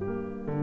Anadolu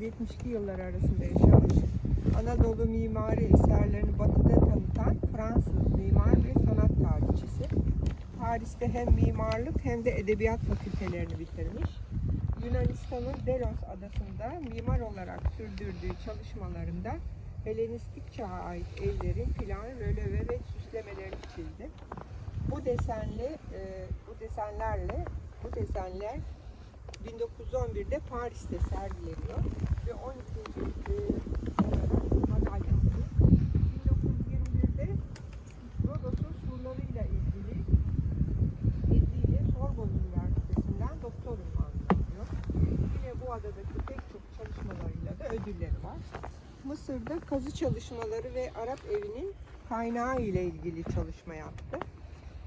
1883-1972 yılları arasında yaşamış. Anadolu mimari eserlerini batıda tanıtan Fransız mimar ve sanat tarihçisi. Paris'te hem mimarlık hem de edebiyat fakültelerini bitirmiş. Yunanistan'ın Delos adasında mimar olarak sürdürdüğü çalışmalarında Helenistik çağa ait evlerin plan, röleve ve süslemelerini çizdi. Bu desenli, e, bu desenlerle, bu desenler 1911'de Paris'te sergileniyor ve 12. e, olarak madalya aldı. 1921'de Rodos'un surlarıyla ilgili bildiğiyle Sorbonne Üniversitesi'nden doktor unvanı alıyor. Yine bu adadaki pek çok çalışmalarıyla da ödülleri var. Mısır'da kazı çalışmaları ve Arap evinin kaynağı ile ilgili çalışma yaptı.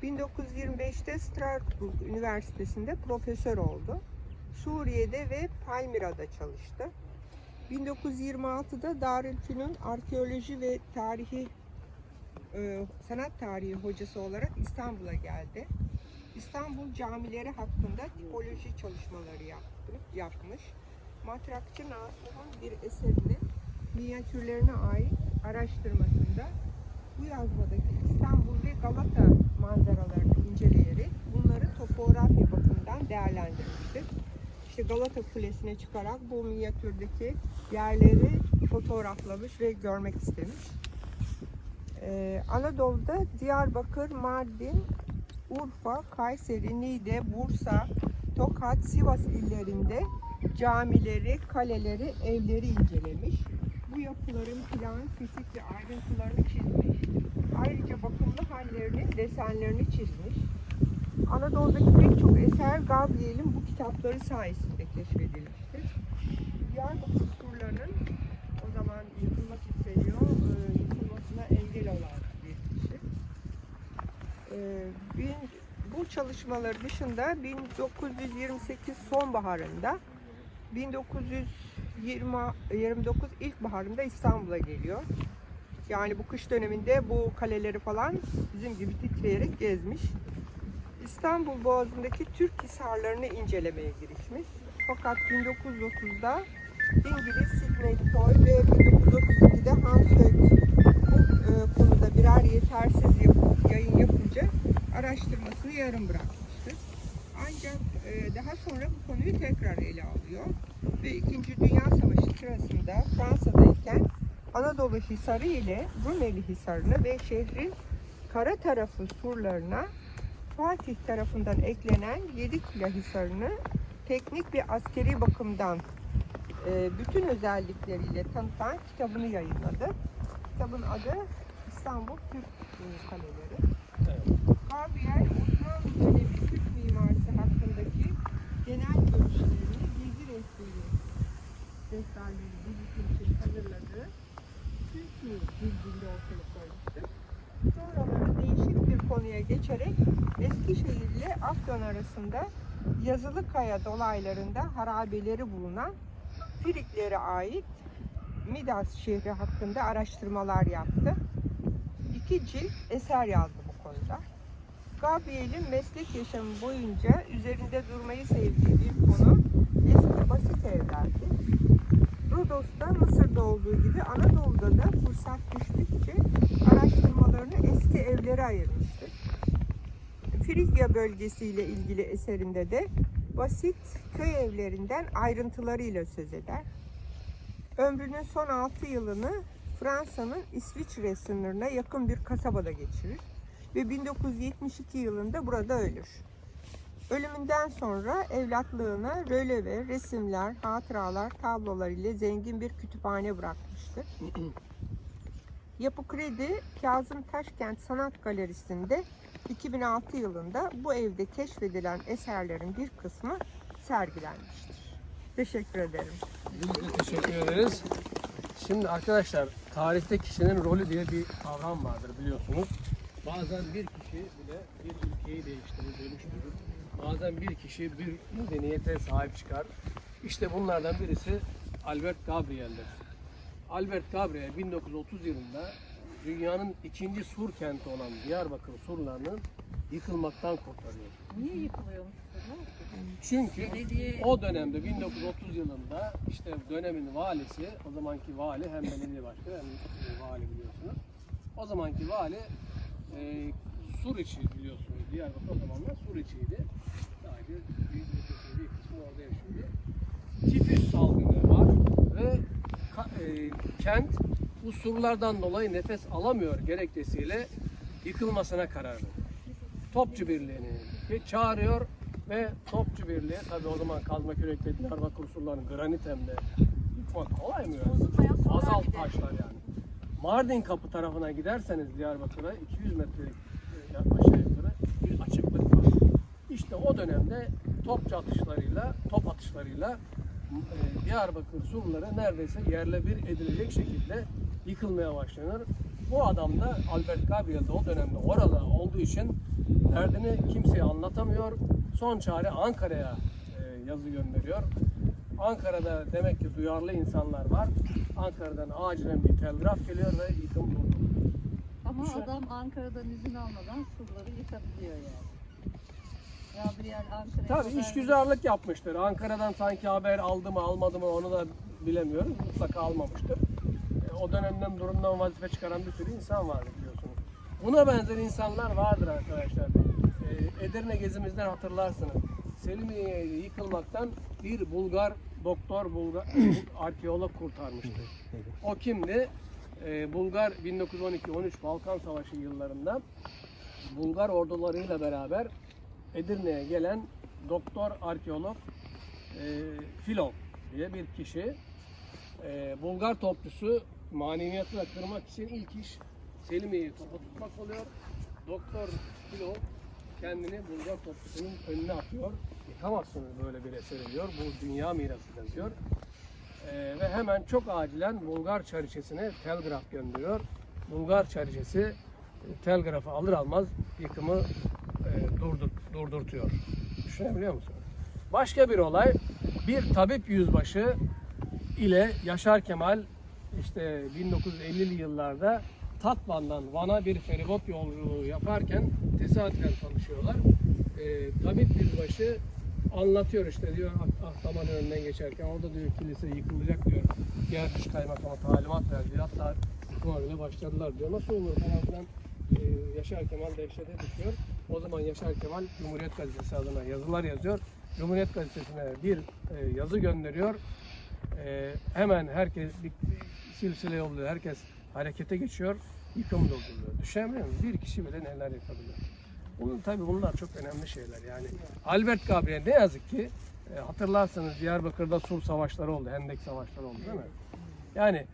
1925'te Strasbourg Üniversitesi'nde profesör oldu. Suriye'de ve Palmira'da çalıştı. 1926'da Darülfünun arkeoloji ve tarihi e, sanat tarihi hocası olarak İstanbul'a geldi. İstanbul camileri hakkında tipoloji çalışmaları yaptı, yapmış. Matrakçı Nasuh'un bir eserini minyatürlerine ait araştırmasında bu yazmadaki İstanbul ve Galata manzaralarını inceleyerek bunları topografi bakımından değerlendirmiştir. İşte Galata Kulesi'ne çıkarak bu minyatürdeki yerleri fotoğraflamış ve görmek istemiş. Ee, Anadolu'da Diyarbakır, Mardin, Urfa, Kayseri, Niğde, Bursa, Tokat, Sivas illerinde camileri, kaleleri, evleri incelemiş. Bu yapıların plan, fizik ve ayrıntılarını çizmiş. Ayrıca bakımlı hallerini, desenlerini çizmiş. Anadolu'daki pek çok eser Gabriel'in bu kitapları sayesinde keşfedilmiştir. Diyarbakır surlarının o zaman yıkılmak isteniyor, e, yıkılmasına engel olan bir kişi. E, bu çalışmaları dışında 1928 sonbaharında 1929 ilkbaharında İstanbul'a geliyor. Yani bu kış döneminde bu kaleleri falan bizim gibi titreyerek gezmiş. İstanbul Boğazı'ndaki Türk hisarlarını incelemeye girişmiş. Fakat 1930'da İngiliz Sidney Toy ve 1932'de Hans Höck bu konuda birer yetersiz yap- yayın yapınca araştırmasını yarım bırakmıştır. Ancak e, daha sonra bu konuyu tekrar ele alıyor ve İkinci Dünya Savaşı sırasında Fransa'dayken Anadolu Hisarı ile Rumeli Hisarı'nı ve şehrin kara tarafı surlarına Fatih tarafından eklenen Yedikule Hisarı'nı teknik ve askeri bakımdan e, bütün özellikleriyle tanıtan kitabını yayınladı. Kitabın adı İstanbul Türk Kaleleri. Gabriel Osmanlı dönemi Türk mimarisi hakkındaki genel görüşlerini gezi rehberi defterleri dizisi için hazırladığı Türkiye dizinde ortaya koymuştur. Bir konuya geçerek Eskişehir ile Afyon arasında Yazılı Kaya dolaylarında harabeleri bulunan Firiklere ait Midas şehri hakkında araştırmalar yaptı. İki cilt eser yazdı bu konuda. Gabriel'in meslek yaşamı boyunca üzerinde durmayı sevdiği bir konu eski basit evlerdi. Rodos'ta Mısır'da olduğu gibi Anadolu'da da fırsat düştükçe araştırmalarını eski evlere ayırmıştır. Frigya bölgesiyle ilgili eserinde de basit köy evlerinden ayrıntılarıyla söz eder. Ömrünün son 6 yılını Fransa'nın İsviçre sınırına yakın bir kasabada geçirir ve 1972 yılında burada ölür. Ölümünden sonra evlatlığına röleve, resimler, hatıralar, tablolar ile zengin bir kütüphane bırakmıştır. Yapı Kredi Kazım Taşkent Sanat Galerisi'nde 2006 yılında bu evde keşfedilen eserlerin bir kısmı sergilenmiştir. Teşekkür ederim. Biz de teşekkür ederiz. Şimdi arkadaşlar tarihte kişinin rolü diye bir kavram vardır biliyorsunuz. Bazen bir kişi bile bir ülkeyi değiştirir, dönüştürür. Bazen bir kişi bir medeniyete sahip çıkar. İşte bunlardan birisi Albert Gabriel'dir. Albert Gabriel 1930 yılında dünyanın ikinci sur kenti olan Diyarbakır surlarının yıkılmaktan kurtarıyor. Niye yıkılıyormuş? Çünkü Belediye o dönemde 1930 yılında işte dönemin valisi, o zamanki vali hem belediye başkanı hem vali biliyorsunuz. O zamanki vali e, Suriçi biliyorsunuz. Diyarbakır o zamanlar Suriçiydi. Sadece büyük nüfusun bir kısmı orada yaşıyordu. Tifüs salgını var ve e, kent bu surlardan dolayı nefes alamıyor gerekçesiyle yıkılmasına karar. Topçu Birliği'ni çağırıyor ve Topçu Birliği tabii o zaman kazma kürekle Diyarbakır surlarını granit hem de yıkmak kolay mı yani? de. taşlar yani. Mardin kapı tarafına giderseniz Diyarbakır'a 200 metrelik e, aşağı yukarı bir açıklık var. İşte o dönemde topçu atışlarıyla, top atışlarıyla e, Diyarbakır surları neredeyse yerle bir edilecek şekilde yıkılmaya başlanır. Bu adam da Albert Gabriel de o dönemde orada olduğu için derdini kimseye anlatamıyor. Son çare Ankara'ya e, yazı gönderiyor. Ankara'da demek ki duyarlı insanlar var. Ankara'dan acilen bir telgraf geliyor ve yıkım durduruluyor. Ama Şu- adam Ankara'dan izin almadan surları yıkabiliyor yani. Gabriel Ankara'ya Tabii haber- işgüzarlık yapmıştır. Ankara'dan sanki haber aldı mı almadı mı onu da bilemiyoruz. Mutlaka almamıştır. O dönemden durumdan vazife çıkaran bir sürü insan vardı biliyorsunuz. Buna benzer insanlar vardır arkadaşlar. E, Edirne gezimizden hatırlarsınız. Selimiye'yi yıkılmaktan bir Bulgar doktor, Bulgar arkeolog kurtarmıştı. O kimdi? E, Bulgar 1912-13 Balkan Savaşı yıllarında Bulgar ordularıyla beraber Edirne'ye gelen doktor arkeolog e, Filon diye bir kişi e, Bulgar topçusu maneviyatını kırmak için ilk iş Selimiye'yi topa tutmak oluyor. Doktor Filon kendini Bulgar topçusunun önüne atıyor. Yıkamazsınız böyle bir eser diyor. Bu dünya mirasıdır diyor. Ee, ve hemen çok acilen Bulgar çariçesine telgraf gönderiyor. Bulgar çariçesi e, telgrafı alır almaz yıkımı e, durdur, durdurtuyor. Düşünebiliyor musunuz? Başka bir olay, bir tabip yüzbaşı ile Yaşar Kemal işte 1950'li yıllarda Tatvan'dan Van'a bir feribot yolculuğu yaparken tesadüfen tanışıyorlar. Ee, tabip yüzbaşı anlatıyor işte diyor Ah- Ahtaman önünden geçerken orada diyor kilise yıkılacak diyor. Gerdiş kaymakama talimat verdi. Hatta yıkıma bile başladılar diyor. Nasıl olur falan filan. Ee, Yaşar Kemal dehşete düşüyor. O zaman Yaşar Kemal Cumhuriyet Gazetesi adına yazılar yazıyor. Cumhuriyet Gazetesi'ne bir e, yazı gönderiyor. Ee, hemen herkes bir silsile yolluyor. Herkes harekete geçiyor. Yıkım durduruyor. Düşünebiliyor musun? Bir kişi bile neler yapabilir. Bunun tabii bunlar çok önemli şeyler. Yani Albert Gabriel ne yazık ki e, hatırlarsanız Diyarbakır'da Sur savaşları oldu, Hendek savaşları oldu değil mi? Yani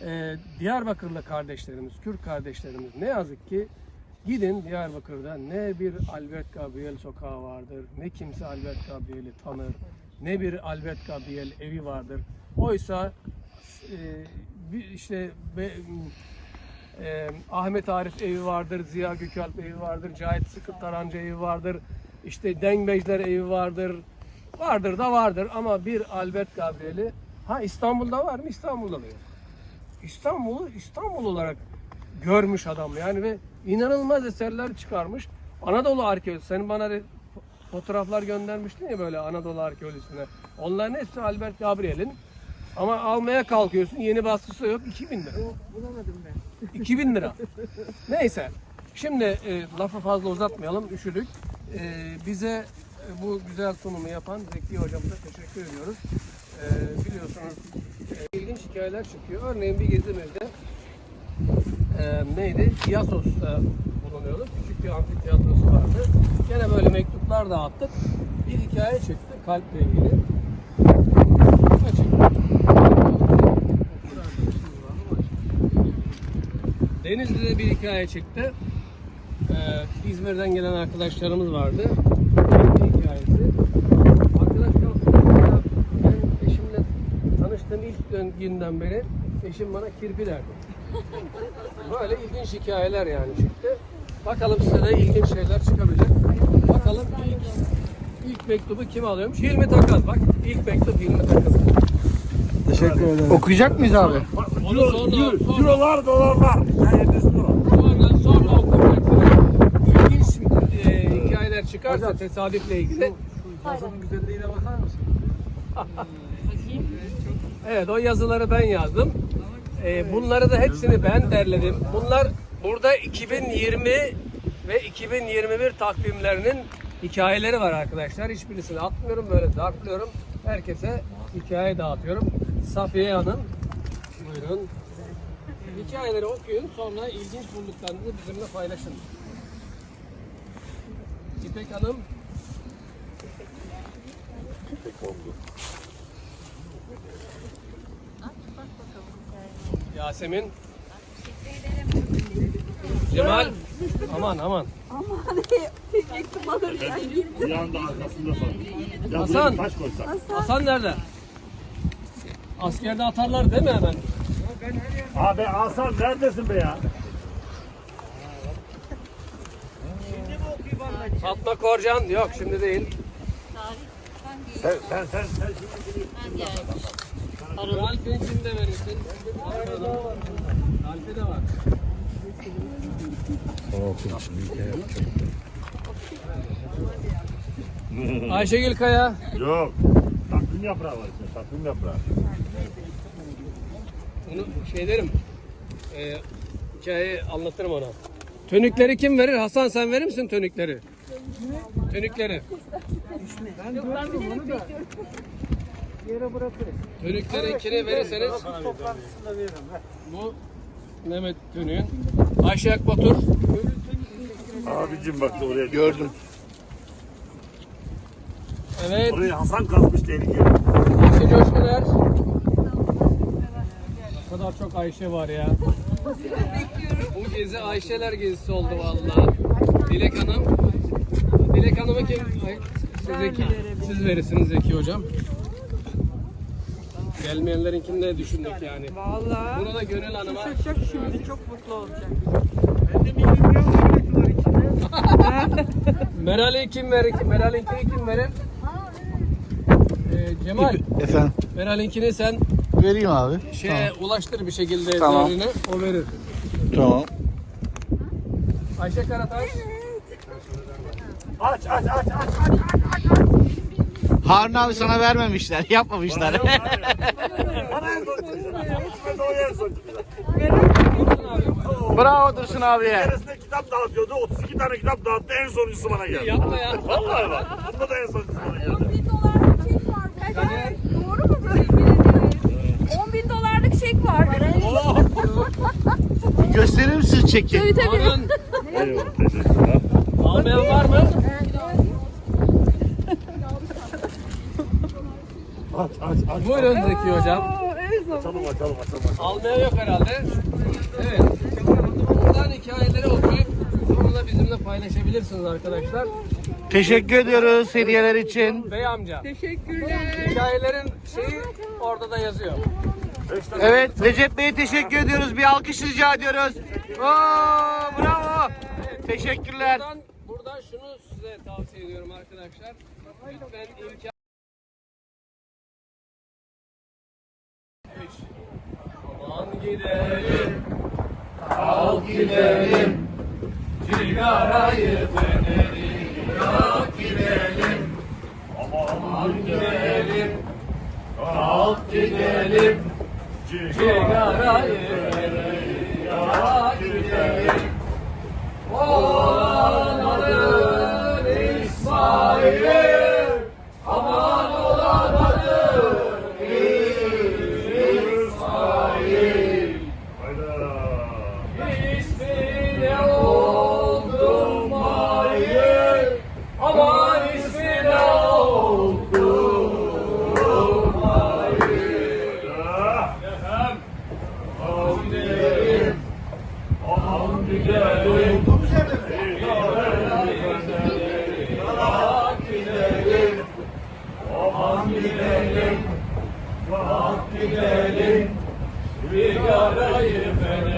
e, Diyarbakırlı kardeşlerimiz, Kürt kardeşlerimiz ne yazık ki gidin Diyarbakır'da ne bir Albert Gabriel sokağı vardır, ne kimse Albert Gabriel'i tanır, ne bir Albert Gabriel evi vardır. Oysa e, işte be, e, Ahmet Arif evi vardır, Ziya Gökalp evi vardır, Cahit Sıkı Tarancı evi vardır, işte Dengbejler evi vardır. Vardır da vardır ama bir Albert Gabriel'i ha İstanbul'da var mı? İstanbul'da da yok. İstanbul'u İstanbul olarak görmüş adam yani ve inanılmaz eserler çıkarmış. Anadolu arkeolojisi. Senin bana fotoğraflar göndermiştin ya böyle Anadolu arkeolojisine. Onların hepsi Albert Gabriel'in. Ama almaya kalkıyorsun yeni baskısı yok 2000 lira. Bulamadım ben. 2000 lira. Neyse. Şimdi e, lafı fazla uzatmayalım. Üşüdük. E, bize e, bu güzel sunumu yapan Zeki hocamıza teşekkür ediyoruz. E, biliyorsunuz e, ilginç hikayeler çıkıyor. Örneğin bir gezimizde e, neydi? Iasos'ta bulunuyordu. Küçük bir amfiteyatrosu vardı. Gene böyle mektuplar dağıttık. Bir hikaye çıktı kalple ilgili. Denizli'de bir hikaye çıktı. Ee, İzmir'den gelen arkadaşlarımız vardı. Bir hikayesi. Arkadaş kalktı. Ya ben eşimle tanıştığım ilk gün- günden beri eşim bana kirpi derdi. Böyle ilginç hikayeler yani çıktı. Bakalım size de ilginç şeyler çıkabilecek. Bakalım ilk, ilk mektubu kim alıyormuş? Hilmi Takaz. Bak ilk mektup Hilmi Takaz. Teşekkür ederim. Okuyacak mıyız abi? Onu sonra, sonra, Eurolar, dolarlar. sonra, sonra okuyacaksınız. İlginç e, çıkarsa tesadüfle ilgili. Yazının güzelliğine bakar mısın? Evet o yazıları ben yazdım. E, bunları da hepsini ben derledim. Bunlar burada 2020 ve 2021 takvimlerinin hikayeleri var arkadaşlar. Hiçbirisini atmıyorum böyle zarflıyorum. Herkese hikaye dağıtıyorum. Safiye Hanım buyurun. Hikayeleri okuyun sonra ilginç bulduklarınızı bizimle paylaşın. İpek Hanım Yasemin Cemal aman aman Bir anda arkasında sandım. Ya Hasan. buraya taş koysak. Hasan nerede? Askerde atarlar değil mi hemen? Abi Hasan neredesin be ya? Fatma Korcan yok şimdi değil. Sen sen sen, sen şimdi Ralf'in için de verirsin. Ralf'e de var. Ayşegül Kaya. Yok. Takvim yaprağı var içinde. Takvim yaprağı. Onu şey derim. E, hikayeyi anlatırım ona. Tönükleri kim verir? Hasan sen verir misin tönükleri? Tönükleri. Yere bırakırız. Tönüklerinkini verirseniz Toplantısında veririm. bu Mehmet Tönük'ün. Ayşe Akbatur. Abicim bak oraya. Gördüm. Evet. Orayı Hasan kazmış tehlikeli. Ayşe Coşkuner. O kadar çok Ayşe var ya. Bu gezi Ayşeler gezisi oldu vallahi. Dilek Hanım. Dilek Hanım'ı kim? Ay, siz, Zeki, siz verirsiniz Zeki hocam. Gelmeyenlerinkini de düşündük yani. Vallahi. Burada Gönül Hanım'a Şaşacak şimdi çok mutlu olacak. Meral'i kim verir? Meral'inkini kim verir? Ee, Cemal, Efendim. Meral'inkini sen Vereyim abi. şeye ulaştır bir şekilde Tamam. değerini, o verir. Tamam. Ayşe Karataş. Aç aç aç aç aç aç. Harun abi sana vermemişler. Yapmamışlar. Bana en son çıkacak. Uçmaz o en son çıkacak. Bravo Dursun abiye. Keresinde kitap dağıtıyordu. 32 tane kitap dağıttı. En sonuncusu bana geldi. Yapma ya. Vallahi bak. Bunda da en sonuncusu bana geldi. 10 bin dolarlık çek var. Kader. Doğru mu böyle? 10 bin dolarlık çek var. Gösterir misin çeki? Tabii tabii. Almayan var mı? Aç aç aç. Buyurun Zeki hocam. Açalım açalım açalım. Almaya yok herhalde. Evet. Buradan hikayeleri okuyup sonra bizimle paylaşabilirsiniz arkadaşlar. Teşekkür ediyoruz hediyeler için. Bey amca. Teşekkürler. Hikayelerin şeyi orada da yazıyor. Evet Recep Bey'e teşekkür ediyoruz. Bir alkış rica ediyoruz. Oo, bravo. Teşekkürler. Buradan, buradan şunu size tavsiye ediyorum arkadaşlar. Lütfen imkan... Aman gidelim, kalk gidelim, cigarayı fenerim, kalk gidelim, aman gidelim, kalk gidelim, cigarayı fenerim, kalk gidelim, oh gidelim, kalk gidelim, bir yarayı fener.